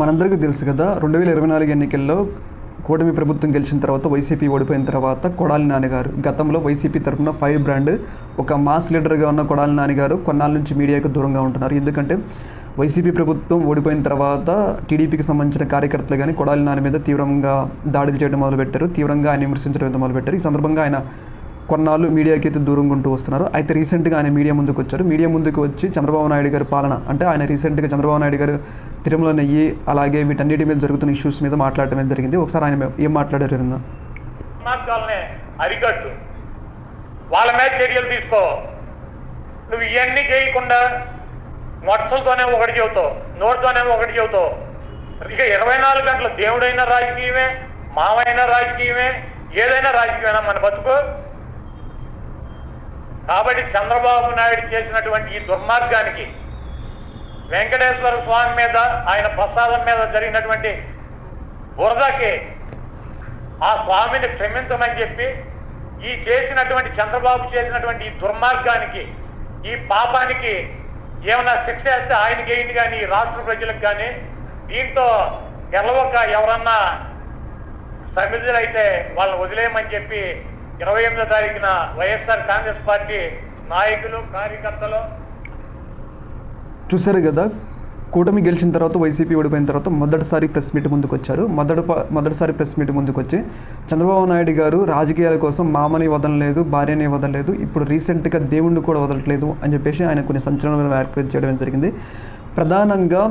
మనందరికీ తెలుసు కదా రెండు వేల ఇరవై నాలుగు ఎన్నికల్లో కూటమి ప్రభుత్వం గెలిచిన తర్వాత వైసీపీ ఓడిపోయిన తర్వాత కొడాలి నాన్నగారు గతంలో వైసీపీ తరఫున ఫైర్ బ్రాండ్ ఒక మాస్ లీడర్గా ఉన్న కొడాలి నాన్నగారు కొన్నాళ్ళ నుంచి మీడియాకు దూరంగా ఉంటున్నారు. ఎందుకంటే వైసీపీ ప్రభుత్వం ఓడిపోయిన తర్వాత టీడీపీకి సంబంధించిన కార్యకర్తలు కానీ కొడాలి నాన్న మీద తీవ్రంగా దాడులు చేయడం మొదలుపెట్టారు తీవ్రంగా ఆయన విమర్శించడం మొదలుపెట్టారు. ఈ సందర్భంగా ఆయన కొన్నాళ్ళు మీడియాకి అయితే దూరంగా ఉంటూ వస్తున్నారు. అయితే రీసెంట్గా ఆయన మీడియా ముందుకు వచ్చారు. మీడియా ముందుకు వచ్చి చంద్రబాబు నాయుడు గారి పాలన అంటే ఆయన రీసెంట్గా చంద్రబాబు నాయుడు గారు తిరుమల నెయ్యి అలాగే వీటన్నిటి మీద జరుగుతున్న ఇష్యూస్ మీద మాట్లాడటం జరిగింది. ఒకసారి ఆయన ఏం మాట్లాడారు విందాం మార్గాలనే అరికట్టు. వాళ్ళ మీద చర్యలు తీసుకో. నువ్వు ఇవన్నీ చేయకుండా మొట్టలతోనే ఒకటి చెబుతావు నోటితోనే ఒకటి చెబుతావు. ఇక ఇరవై నాలుగు గంటలు దేవుడైన రాజకీయమే మావైనా రాజకీయమే ఏదైనా రాజకీయమైనా మన బతుకు? కాబట్టి చంద్రబాబు నాయుడు చేసినటువంటి ఈ దుర్మార్గానికి వెంకటేశ్వర స్వామి మీద ఆయన ప్రసాదం మీద జరిగినటువంటి బురదకి ఆ స్వామిని క్షమించమని చెప్పి ఈ చేసినటువంటి చంద్రబాబు చేసినటువంటి ఈ దుర్మార్గానికి ఈ పాపానికి ఏమైనా శిక్ష వేస్తే ఆయనకి ఏంటి కానీ ఈ రాష్ట్ర ప్రజలకు కానీ దీంతో గెలవక ఎవరన్నా సమిధులైతే వాళ్ళని వదిలేయమని చెప్పి ఇరవై ఎనిమిదో తారీఖున వైఎస్ఆర్ కాంగ్రెస్ పార్టీ నాయకులు కార్యకర్తలు చూశారు కదా కూటమి గెలిచిన తర్వాత వైసీపీ ఓడిపోయిన తర్వాత మొదటిసారి ప్రెస్ మీట్ ముందుకు వచ్చారు మొదటి మొదటిసారి ప్రెస్ మీట్ ముందుకు వచ్చి చంద్రబాబు నాయుడు గారు రాజకీయాల కోసం మామని వదలలేదు భార్యని వదలలేదు ఇప్పుడు రీసెంట్గా దేవుణ్ణి కూడా వదలట్లేదు అని చెప్పేసి ఆయన కొన్ని సంచలనమైన వ్యాఖ్యలు చేయడం జరిగింది. ప్రధానంగా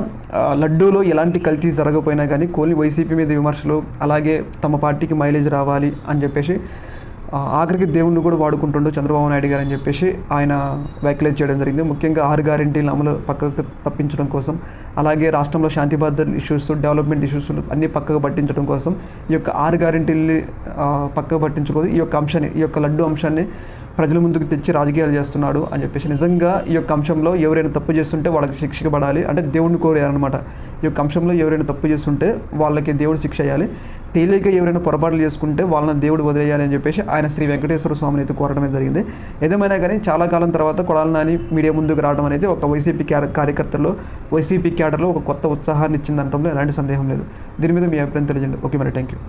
లడ్డూలో ఎలాంటి కల్తీ జరగకపోయినా కానీ కోలి వైసీపీ మీద విమర్శలు అలాగే తమ పార్టీకి మైలేజ్ రావాలి అని చెప్పేసి ఆఖరికి దేవుణ్ణి కూడా వాడుకుంటుండో చంద్రబాబు నాయుడు గారు అని చెప్పేసి ఆయన వ్యాఖ్యలు చేయడం జరిగింది. ముఖ్యంగా ఆరు గ్యారెంటీల అమలు పక్కకు తప్పించడం కోసం అలాగే రాష్ట్రంలో శాంతి భద్రత ఇష్యూస్ డెవలప్మెంట్ ఇష్యూస్ అన్ని పక్కకు పట్టించడం కోసం ఈ యొక్క ఆరు గ్యారెంటీల్ని పక్కకు పట్టించుకోదు. ఈ యొక్క అంశాన్ని ఈ యొక్క లడ్డు అంశాన్ని ప్రజల ముందుకు తెచ్చి రాజకీయాలు చేస్తున్నాడు అని చెప్పేసి నిజంగా ఈ యొక్క అంశంలో ఎవరైనా తప్పు చేస్తుంటే వాళ్ళకి శిక్ష పడాలి అంటే దేవుడిని కోరారనమాట ఈ యొక్క అంశంలో ఎవరైనా తప్పు చేస్తుంటే వాళ్ళకి దేవుడు శిక్ష అయ్యాలి తేలిక ఎవరైనా పొరపాట్లు చేసుకుంటే వాళ్ళని దేవుడు వదిలేయాలి అని చెప్పేసి ఆయన శ్రీ వెంకటేశ్వర స్వామిని అయితే కోరడమే జరిగింది. ఏదేమైనా కానీ చాలా కాలం తర్వాత కొడాలి నాని మీడియా ముందుకు రావడం అనేది ఒక వైసీపీ క్యార- కార్యకర్తల్లో వైసీపీ క్యాడర్లో ఒక కొత్త ఉత్సాహాన్ని ఇచ్చిందనడంలో ఎలాంటి సందేహం లేదు. దీని మీద మీ అభిప్రాయం తెలియజండి ఓకే మరి థ్యాంక్ యూ